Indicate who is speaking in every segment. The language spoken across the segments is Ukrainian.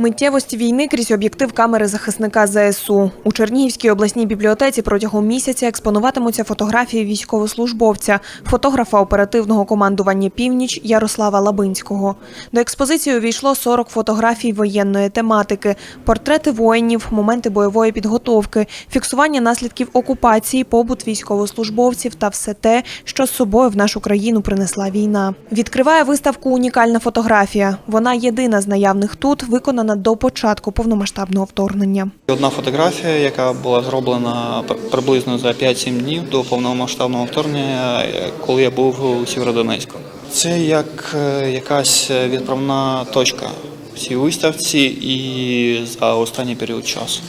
Speaker 1: Миттєвості війни крізь об'єктив камери захисника ЗСУ. У Чернігівській обласній бібліотеці протягом місяця експонуватимуться фотографії військовослужбовця, фотографа оперативного командування Північ Ярослава Лабинського. До експозиції увійшло 40 фотографій воєнної тематики, портрети воїнів, моменти бойової підготовки, фіксування наслідків окупації, побут військовослужбовців та все те, що з собою в нашу країну принесла війна. Відкриває виставку унікальна фотографія. Вона єдина з наявних тут, виконана до початку повномасштабного вторгнення.
Speaker 2: Одна фотографія, яка була зроблена приблизно за 5-7 днів до повномасштабного вторгнення, коли я був у Сєвєродонецьку. Це як е, якась відправна точка в цій виставці і за останній період часу.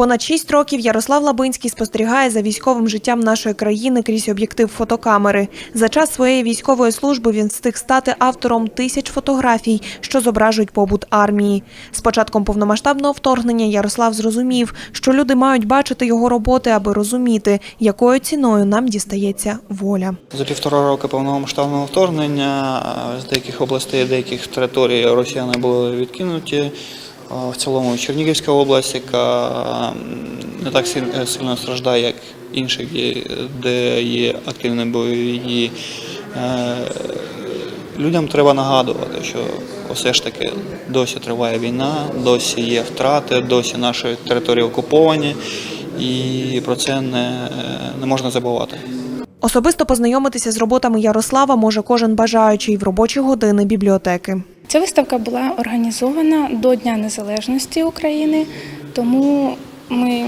Speaker 1: Понад шість років Ярослав Лабинський спостерігає за військовим життям нашої країни крізь об'єктив фотокамери. За час своєї військової служби він встиг стати автором тисяч фотографій, що зображують побут армії. З початком повномасштабного вторгнення Ярослав зрозумів, що люди мають бачити його роботи, аби розуміти, якою ціною нам дістається воля.
Speaker 2: За півтора роки повномасштабного вторгнення е, з деяких областей, деяких територій росіяни були відкинуті. Е, В цілому Чернігівська область, яка не так сильно страждає, як інші, де- є активні бойові. Е, Людям треба нагадувати, що все ж таки досі триває війна, досі є втрати, досі наші території окуповані, і про це не, не можна забувати.
Speaker 1: Особисто познайомитися з роботами Ярослава може кожен бажаючий в робочі години бібліотеки.
Speaker 3: Ця виставка була організована до Дня Незалежності України, тому ми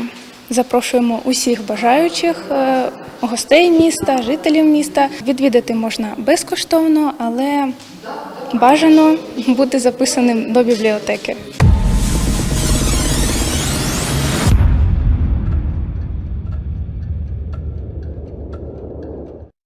Speaker 3: запрошуємо усіх бажаючих е, гостей міста, жителів міста. Відвідати можна безкоштовно, але бажано бути записаним до бібліотеки.